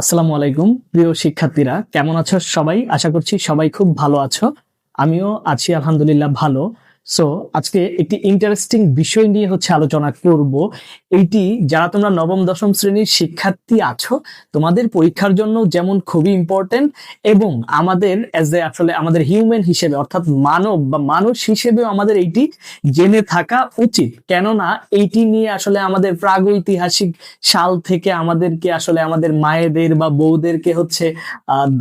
আসসালামু আলাইকুম, প্রিয় শিক্ষার্থীরা। কেমন আছো সবাই? আশা করছি সবাই খুব ভালো আছো। আমিও আছি, আলহামদুলিল্লাহ, ভালো। সো আজকে একটি ইন্টারেস্টিং বিষয় নিয়ে হচ্ছে আলোচনা করব। এইটি, যারা তোমরা নবম, দশম শ্রেণির শিক্ষার্থী আছো, তোমাদের পরীক্ষার জন্য যেমন খুবই ইম্পর্টেন্ট এবং আমাদের অ্যাজ এ আসলে আমাদের হিউম্যান হিসেবে, অর্থাৎ মানব বা মানুষ হিসেবেও আমাদের এইটি জেনে থাকা উচিত। কেননা এইটি নিয়ে আসলে আমাদের প্রাগৈতিহাসিক সাল থেকে আমাদেরকে আসলে আমাদের মায়েদের বা বউদেরকে হচ্ছে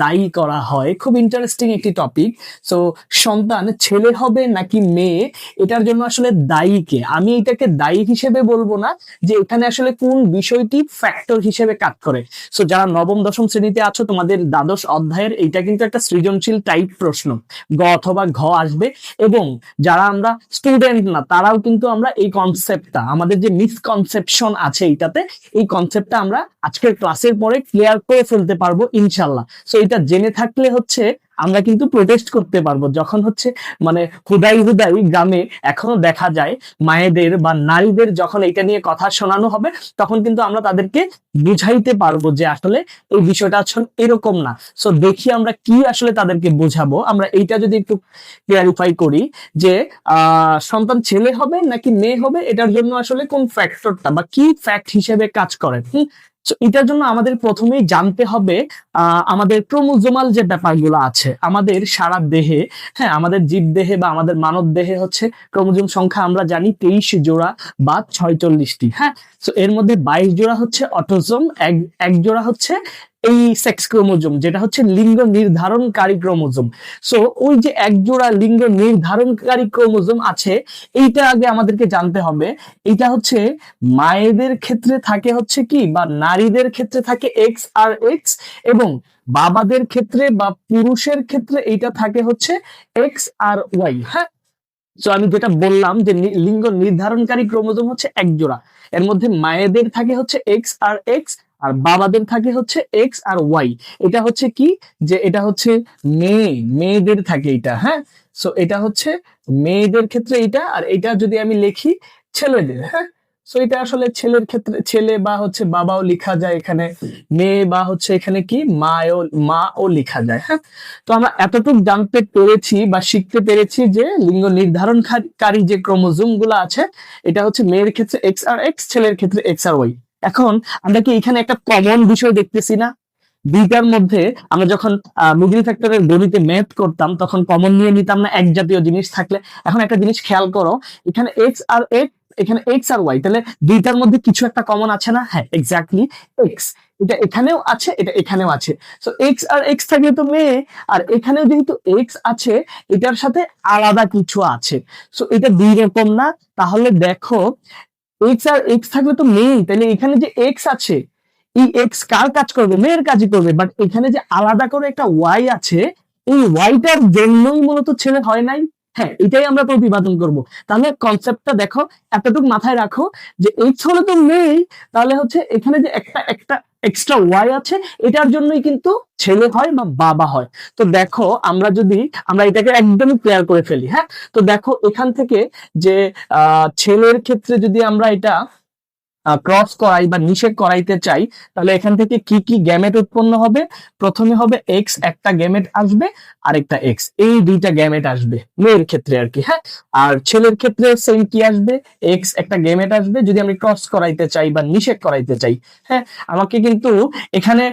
দায়ী করা হয়। খুব ইন্টারেস্টিং একটি টপিক সো সন্তান ছেলে হবে নাকি মেয়ে, এটার জন্য আসলে দায়ীকে আমি এটাকে দায়ী হিসেবে বলব না। যে এখানে আসলে কোন বিষয়টি ফ্যাক্টর হিসেবে কাজ করে। সো যারা নবম, দশম শ্রেণীতে আছো, তোমাদের দ্বাদশ অধ্যায়ের এইটা কিন্তু একটা সৃজনশীল টাইপ প্রশ্ন। গ অথবা ঘ আসবে এবং যারা আমরা স্টুডেন্ট না, তারাও কিন্তু আমরা এই কনসেপ্টটা আমাদের যে মিসকনসেপশন আছে এইটাতে, এই কনসেপ্টটা আমরা আজকের ক্লাসের পরে ক্লিয়ার করে ফেলতে পারব ইনশাল্লাহ। সো এটা জেনে থাকলে হচ্ছে আমরা কিন্তু প্রোটেস্ট করতে পারব। যখন হচ্ছে মানে হুদাই হুদাই গ্রামে এখনও দেখা যায় মায়েদের বা নারীদের যখন এটা নিয়ে কথা শোনানো হবে, তখন কিন্তু আমরা তাদেরকে বুঝাইতে পারব যে আসলে এই বিষয়টা আসলে এরকম না। সো দেখি আমরা কি আসলে তাদেরকে বোঝাবো। আমরা এইটা যদি একটু ক্লিয়ারিফাই করি যে সন্তান ছেলে হবে নাকি মেয়ে হবে, এটার জন্য আসলে কোন ফ্যাক্টরটা বা কি ফ্যাক্ট হিসেবে কাজ করে? So, এটার জন্য আমাদের প্রথমেই জানতে হবে আমাদের ক্রোমোজোমাল যে ব্যাপারগুলো আছে আমাদের সারা দেহে হ্যাঁ আমাদের জীব দেহে বা আমাদের মানব দেহে হচ্ছে ক্রোমোজোম সংখ্যা আমরা জানি তেইশ জোড়া বা ছয়চল্লিশটি হ্যাঁ? তো এর মধ্যে বাইশ জোড়া হচ্ছে অটোজোম এক এক জোড়া হচ্ছে এই সেক্স ক্রোমোজোম যেটা হচ্ছে লিঙ্গ নির্ধারণকারী ক্রোমোজোম সো ওই যে এক জোড়া লিঙ্গ নির্ধারণকারী ক্রোমোজোম আছে, এইটা আগে আমাদেরকে জানতে হবে। এটা হচ্ছে মায়েদের ক্ষেত্রে থাকে হচ্ছে কি, বা নারীদের ক্ষেত্রে থাকে এক্স আর এক্স এবং বাবাদের ক্ষেত্রে বা পুরুষের ক্ষেত্রে এইটা থাকে হচ্ছে এক্স আর ওয়াই হ্যাঁ? তো আমি যেটা বললাম যে লিঙ্গ নির্ধারণকারী ক্রোমোজোম হচ্ছে এক জোড়া এর মধ্যে মায়েদের থাকে হচ্ছে এক্স আর এক্স আর বাবাদের থাকে হচ্ছে এক্স আর ওয়াই এটা হচ্ছে কি? যে এটা হচ্ছে মেয়ে, মেয়েদের থাকে এটা হ্যাঁ? সো এটা হচ্ছে মেয়েদের ক্ষেত্রে এটা আর এটা যদি আমি লিখি ছেলেদের হ্যাঁ? সো এটা আসলে ছেলের ক্ষেত্রে, ছেলে বা হচ্ছে বাবাও লেখা যায় এখানে, মেয়ে বা হচ্ছে এখানে কি? মাও মা ও লেখা যায় হ্যাঁ? তো আমরা এতটুকু জানতে পেরেছি বা শিখতে পেরেছি যে লিঙ্গ নির্ধারণকারী যে ক্রোমোজোমগুলো আছে, এটা হচ্ছে মেয়ের ক্ষেত্রে এক্স আর এক্স ছেলের ক্ষেত্রে এক্স আর ওয়াই এখন আমরা কি এখানে একটা কমন বিষয় দেখতেছি না? দুইটার মধ্যে আমরা যখন মুগলি ফ্যাক্টরের গণিতে ম্যাথ করতাম, তখন কমন নিয়ে নিতাম না, এক জাতীয় জিনিস থাকলে। এখন একটা জিনিস খেয়াল করো, এখানে এক্স আর এক্স এখানে এক্স আর ওয়াই তাহলে দুইটার মধ্যে কিছু একটা কমন আছে না? হ্যাঁ এক্স্যাক্টলি এক্স এটা এখানেও আছে, এটা এখানেও আছে। সো এক্স আর এক্স থাকলে তো মেয়ে, আর এখানেও যেহেতু এক্স আছে, এটার সাথে আলাদা কিছু আছে। সো এটা দুই রকম না? তাহলে দেখো এক্স আর এক্স থাকলে তো নেই তাহলে এখানে যে এক্স আছে, এই এক্স কার কাজ করবে? মেয়ের কাজই করবে বাট এখানে যে আলাদা করে একটা ওয়াই আছে, এই ওয়াইটার জন্যই মূলত ছেলে হয় নাই। হ্যাঁ এটাই আমরা প্রতিপাদন করব। তাহলে কনসেপ্টটা দেখো, এতটুকু মাথায় রাখো যে এইচ হলে তো নেই, তাহলে হচ্ছে এখানে যে একটা একটা এক্সট্রা ওয়াই আছে, এটার জন্যই কিন্তু ছেলে হয় বা বাবা হয়। তো দেখো, আমরা যদি, আমরা এটাকে একদমই ক্লিয়ার করে ফেলি হ্যাঁ? তো দেখো, এখান থেকে যে ছেলের ক্ষেত্রে যদি আমরা এটা ক্রস করাই বা নিষেধ করাইতে চাই, তাহলে এখান থেকে কি কি গ্যামেট উৎপন্ন হবে? প্রথমে হবে এক্স একটা গ্যামেট আসবে, আরেকটা এক্স এই দুইটা গ্যামেট আসবে, মেয়ের ক্ষেত্রে আর কি হ্যাঁ? আর ছেলের ক্ষেত্রে সেম কি আসবে? এক্স একটা গ্যামেট আসবে, যদি আমি ক্রস করাইতে চাই বা নিষেধ করাইতে চাই হ্যাঁ? আমাকে কিন্তু এখানে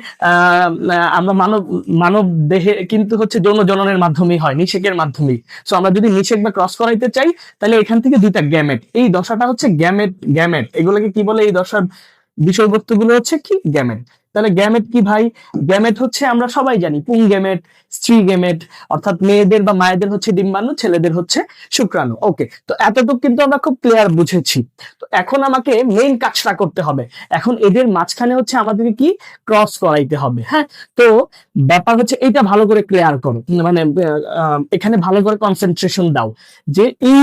আমরা মানব মানব দেহে কিন্তু হচ্ছে যৌন জননের মাধ্যমেই হয়, নিষেকের মাধ্যমেই। সো আমরা যদি নিষেক বা ক্রস করাইতে চাই, তাহলে এখান থেকে দুইটা গ্যামেট এই দশাটা হচ্ছে গ্যামেট গ্যামেট এগুলোকে কি বলে? এই দশার বিষয়বস্তুগুলো হচ্ছে কি? গ্যামেট তাহলে গ্যামেট কি ভাই? গ্যামেট হচ্ছে আমরা সবাই জানি, পুং গ্যামেট স্ত্রী গ্যামেট অর্থাৎ মেয়েদের বা মায়েদের হচ্ছে ডিম্বাণু, ছেলেদের হচ্ছে শুক্রাণু। ওকে তো এতটুকু কিন্তু আমরা খুব ক্লিয়ার বুঝেছি। তো এখন আমাকে মেইন কাজটা করতে হবে। এখন এদের মাঝখানে হচ্ছে আমাদেরকে কি? ক্রস করাইতে হবে হ্যাঁ? তো ব্যাপার হচ্ছে এটা ভালো করে ক্লিয়ার করো। মানে এখানে ভালো করে কনসেন্ট্রেশন দাও। যে এই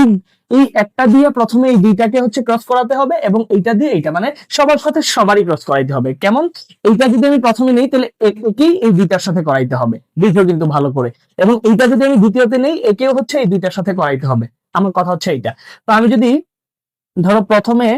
এই একটা দিয়ে প্রথমে এই দুইটাকে হচ্ছে ক্রস করাতে হবে এবং এইটা দিয়ে এইটা মানে সবার সাথে সবারই ক্রস করাইতে হবে। কেমন? এইটা যদি আমি প্রথমে নেই, তাহলে একেই এই দুইটার সাথে করাইতে হবে। দ্বিতীয় কিন্তু ভালো করে। এবং এইটা যদি আমি দ্বিতীয়তে নেই, একেও হচ্ছে এই দুইটার সাথে করাইতে হবে। আমার কথা হচ্ছে এইটা। তো আমি যদি ধরো প্রথমে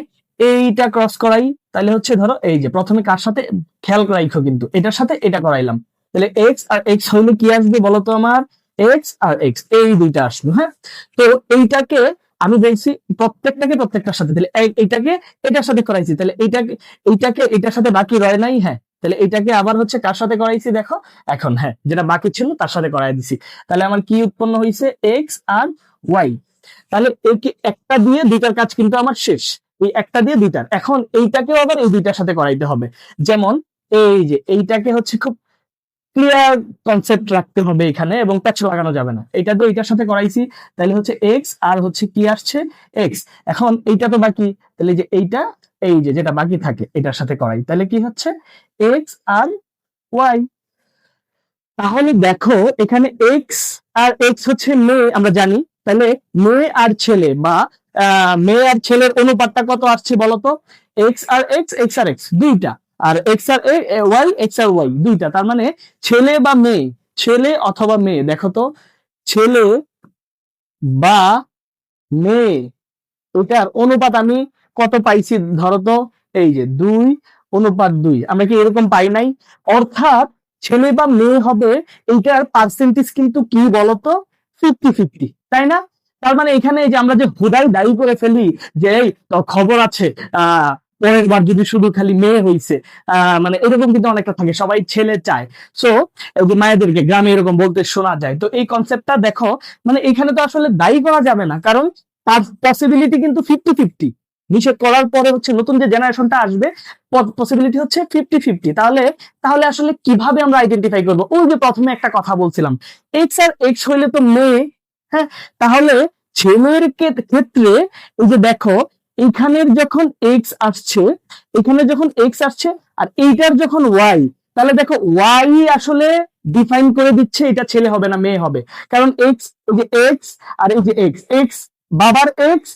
এইটা ক্রস করাই, তাহলে হচ্ছে ধরো এই যে প্রথমে কার সাথে? খেয়াল রাখো কিন্তু, এটার সাথে এটা করাইলাম। তাহলে এক্স আর এক্স হইলে কি আসবে বলতো আমার? এক্স আর এক্স এই দুইটা আসবে হ্যাঁ? তো এইটাকে আমি দেখছি প্রত্যেকটাকে প্রত্যেকটার সাথে। তাহলে এই- এইটাকে এটার সাথে করাইছি। তাহলে এইটাকে এইটাকে এটার সাথে বাকি রয় নাই হ্যাঁ? তাহলে এটাকে আবার হচ্ছে কার সাথে করাইছি দেখো? এখন হ্যাঁ যেটা বাকি ছিল তার সাথে করাই দিছি। তাহলে আমার কি উৎপন্ন হয়েছে এক্স আর ওয়াই তাহলে একটা দিয়ে দুইটার কাজ কিন্তু আমার শেষ। এই একটা দিয়ে দুইটার। এখন এইটাকেও আবার এই দুইটার সাথে করাইতে হবে। যেমন এই যে এইটাকে হচ্ছে খুব ক্লিয়ার কনসেপ্ট রাখতে হবে এখানে এবং প্যাচ লাগানো যাবে না। এটা তো এইটার সাথে করাইছি, তাহলে হচ্ছে এক্স আর হচ্ছে কি আসছে? এক্স এখন এইটা তো বাকি, তাহলে যে এইটা, এই যে যেটা বাকি থাকে, এটার সাথে করাই। তাহলে কি হচ্ছে? এক্স আর ওয়াই তাহলে দেখো, এখানে এক্স আর এক্স হচ্ছে মেয়ে, আমরা জানি। তাহলে মেয়ে আর ছেলে বা মেয়ে আর ছেলের অনুপাতটা কত আসছে বলতো? এক্স আর এক্স এক্স আর এক্স দুইটা। আর এক্স আর ওয়াই এক্স আর ওয়াই দুইটা। তার মানে ছেলে বা মেয়ে, ছেলে অথবা মেয়ে, দেখো তো, ছেলে বা মেয়ে ওটার অনুপাত আমি কত পাইছি ধরো তো, এই যে দুই, অনুপাত দুই, আমরা কি এরকম পাই নাই? অর্থাৎ ছেলে বা মেয়ে হবে, এইটার পার্সেন্টেজ কিন্তু কি বলতো? ফিফটি ফিফটি তাই না? তার মানে এখানে যে আমরা যে হুদাই দায়ী করে ফেলি, যে এই খবর আছে, আহ পরের বার যদি শুধু খালি মেয়ে আহ মানে এরকম কিন্তু অনেকটা থাকে, সবাই ছেলে চায়। সো মায়েদেরকে গ্রামে এরকম বলতে শোনা যায়। তো এই কনসেপ্টটা দেখো মানে এখানে তো আসলে দায়ী করা যাবে না, কারণ তার পসিবিলিটি কিন্তু ফিফটি ফিফটি নিষেধ করার পরে হচ্ছে নতুন যে জেনারেশনটা আসবে পসিবিলিটি হচ্ছে ফিফটি ফিফটি তাহলে তাহলে আসলে কীভাবে আমরা আইডেন্টিফাই করব? ওই যে প্রথমে একটা কথা বলছিলাম এক্স আর এক্স হইলে তো মেয়ে হ্যাঁ? তাহলে ছেলের ক্ষেত্রে, এই যে দেখো এখানের যখন এক্স আসছে, এখানে যখন এক্স আসছে আর এইটার যখন ওয়াই তাহলে দেখো ওয়াই আসলে ডিফাইন করে দিচ্ছে এটা ছেলে হবে না, মেয়ে হবে। কারণ এক্স এই যে এক্স আর এই যে এক্স এক্স বাবার এক্স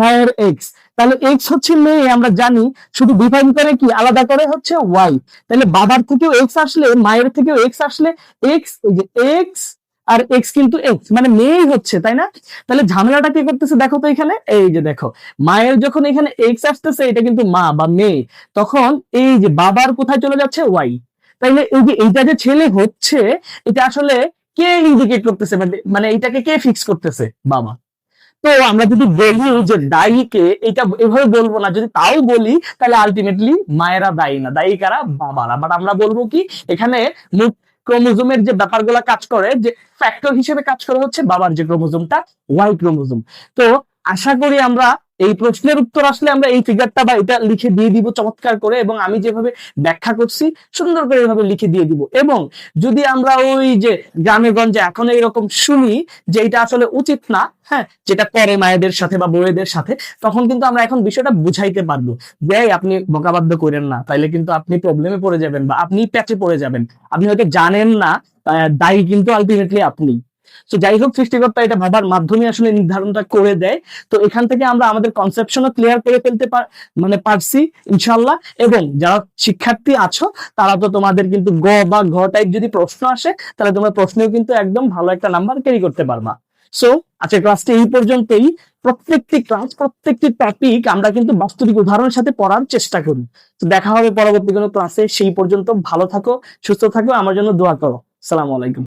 মায়ের এক্স তাহলে এক্স হচ্ছে মেয়ে, আমরা জানি, শুধু ডিফাইন করে কি? আলাদা করে হচ্ছে ওয়াই তাহলে বাবার থেকেও এক্স আসলে, মায়ের থেকেও এক্স আসলে এক্স এই যে এক্স আর এক্স কিন্তু এক্স মানে মেয়েই হচ্ছে, তাই না? তাহলে ঝামেলাটা কি করতেছে দেখো তো এখানে? এই যে দেখো, মায়ের যখন এখানে এক্স আসতেছে, এটা কিন্তু মা বা মেয়ে, তখন এই যে বাবার কোথায় চলে যাচ্ছে? ওয়াই তাইলে এই যে এইটা যে ছেলে হচ্ছে, এটা আসলে কে ইন্ডিকেট করতেছে? মানে- মানে এইটাকে কে ফিক্স করতেছে? বাবা। তো আমরা যদি বলি যে দায়ীকে এটা এভাবে বলব না। যদি তাও বলি, তাহলে আলটিমেটলি মায়েরা দায়ী না। দায়ী কারা? বাবারা। বাট আমরা বলব কি, এখানে মুখ ক্রোমোজোমের যে ব্যাপারগুলো কাজ করে, যে ফ্যাক্টর হিসেবে কাজ করে হচ্ছে বাবার যে ক্রোমোজোমটা ওয়াই ক্রোমোজোম। তো আশা করি আমরা এই প্রশ্নের উত্তর আসলে আমরা এই ফিগারটা বা এটা লিখে দিয়ে দিব চমৎকার করে এবং আমি যেভাবে ব্যাখ্যা করছি সুন্দর করে এভাবে লিখে দিয়ে দিব। এবং যদি আমরা ওই যে গ্রামে গঞ্জে এখন এইরকম শুনি যে এটা আসলে উচিত না হ্যাঁ যেটা করে মায়েদের সাথে বা বউয়েদের সাথে, তখন কিন্তু আমরা এখন বিষয়টা বুঝাইতে পারব যে আপনি বোকাবাদ্য করেন না। তাইলে কিন্তু আপনি প্রবলেমে পড়ে যাবেন বা আপনি প্যাচে পড়ে যাবেন। আপনি হয়তো জানেন না দায়ী কিন্তু আলটিমেটলি আপনি। তো যাই হোক সৃষ্টিকর্তা এটা ভাবার মাধ্যমে আসলে নির্ধারণটা করে দেয়। তো, এখান থেকে আমরা আমাদের কনসেপশনও ক্লিয়ার করে ফেলতে মানে পারছি, ইনশাল্লাহ। এবং যারা শিক্ষার্থী আছো, তারা তো তোমাদের কিন্তু গ বা ঘ টাইপ যদি প্রশ্ন আসে, তাহলে তোমার প্রশ্নেও কিন্তু একদম ভালো একটা নাম্বার ক্যারি করতে পারবা। সো আজকে ক্লাসটি এই পর্যন্তই। প্রত্যেকটি ক্লাস প্রত্যেকটি টপিক আমরা কিন্তু বাস্তবিক উদাহরণের সাথে পড়ার চেষ্টা করি। তো, দেখা হবে পরবর্তী কোনো ক্লাসে সেই পর্যন্ত ভালো থাকো, সুস্থ থাকো, আমার জন্য দোয়া করো। সালাম আলাইকুম।